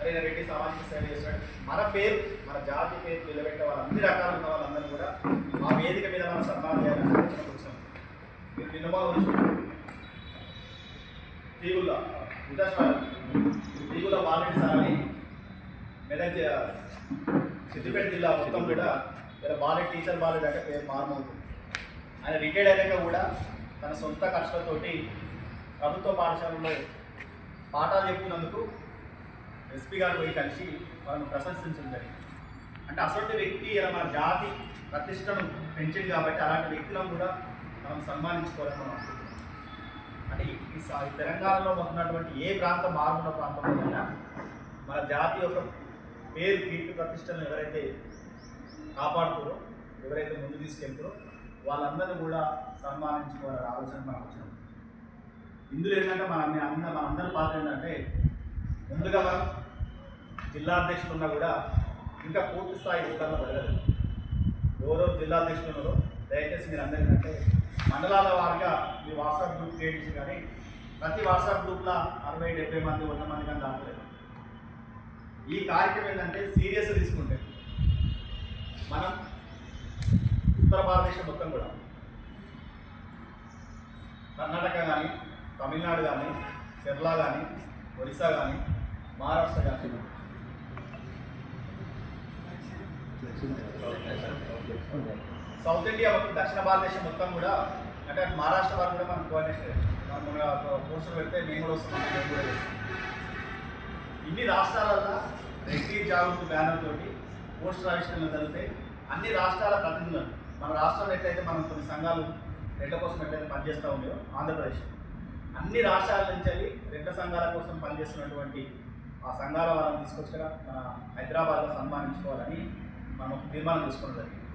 అరే రెడ్డి సామాజిక సేవ చేస్తున్నాడు మన పేరు మన జాతి పేరు నిలబెట్టే వాళ్ళు అన్ని రకాలు ఉన్న వాళ్ళందరూ కూడా ఆ వేదిక మీద మనం సన్మానం చేయాలని ఆలోచన వచ్చాం మీరు విన్నమా తీగుల ఉదాహరణ తీగుల బాలరెడ్డి సార్ మెదక్ సిద్దిపేట జిల్లా మొత్తం కూడా ఇలా బాలెట్ టీచర్ బాలెట్ అంటే పేరు మారుమవుతుంది. ఆయన రిటైర్డ్ అయినాక కూడా తన సొంత ఖర్చులతోటి ప్రభుత్వ పాఠశాలలో పాఠాలు చెప్తున్నందుకు ఎస్పీ గారు పోయి కలిసి వాళ్ళని ప్రశంసించడం జరిగింది. అంటే అసలు వ్యక్తి ఇలా మన జాతి ప్రతిష్టను పెంచింది కాబట్టి అలాంటి వ్యక్తులను కూడా మనం సన్మానించుకోవాలని మనం అనుకుంటున్నాం. అంటే ఈ- ఈ తెలంగాణలో ఉన్నటువంటి ఏ ప్రాంతం మారుమూల ప్రాంతంలో అయినా మన జాతి యొక్క పేరు కీర్తి ప్రతిష్టలను ఎవరైతే కాపాడుతారో ఎవరైతే ముందు తీసుకెళ్తారో వాళ్ళందరినీ కూడా సన్మానించుకోవాలని ఆలోచన మనకు ఆలోచన ఇందులో ఏంటంటే మన అన్న మన అందరి పాత్ర ఏంటంటే ముందుగా మనం జిల్లా అధ్యక్షులు ఉన్నా కూడా ఇంకా పూర్తి స్థాయి విస్తరణ జరగదు ఎవరెవరు జిల్లా అధ్యక్షులు ఉన్నారో దయచేసి మీరు అందరికంటే మండలాల వారిగా మీ వాట్సాప్ గ్రూప్ క్రియేట్ చేసి కానీ ప్రతి వాట్సాప్ గ్రూప్లో అరవై డెబ్బై మంది వంద మంది కానీ దాటలేదు. ఈ కార్యక్రమం ఏంటంటే సీరియస్ తీసుకుంటే మనం ఉత్తర భారతదేశం మొత్తం కూడా కర్ణాటక కానీ తమిళనాడు కానీ కేరళ కానీ ఒరిస్సా కానీ మహారాష్ట్ర కానీ సౌత్ ఇండియా దక్షిణ భారతదేశం మొత్తం కూడా అంటే మహారాష్ట్ర వాళ్ళు కూడా మనం కోఆర్డినేషన్ మనం మన పోస్టర్ పెడితే మేము కూడా వస్తున్నాం మేము కూడా చేస్తాం. ఇన్ని రాష్ట్రాలలో రెడ్డి జాగృతి బ్యానర్ తోటి పోస్టర్ ఆవిష్కరణలు జరిగితే అన్ని రాష్ట్రాల ప్రతినిధులను మన రాష్ట్రంలో ఎట్లయితే మనం కొన్ని సంఘాలు రెడ్ల కోసం ఎట్లయితే పనిచేస్తూ ఉన్నాయో ఆంధ్రప్రదేశ్ అన్ని రాష్ట్రాల నుంచి వెళ్ళి రెడ్ల సంఘాల కోసం పనిచేస్తున్నటువంటి ఆ సంఘాల వాళ్ళని తీసుకొచ్చి మన హైదరాబాద్లో సన్మానించుకోవాలని మనం ఒక తీర్మానం తీసుకోవడం జరిగింది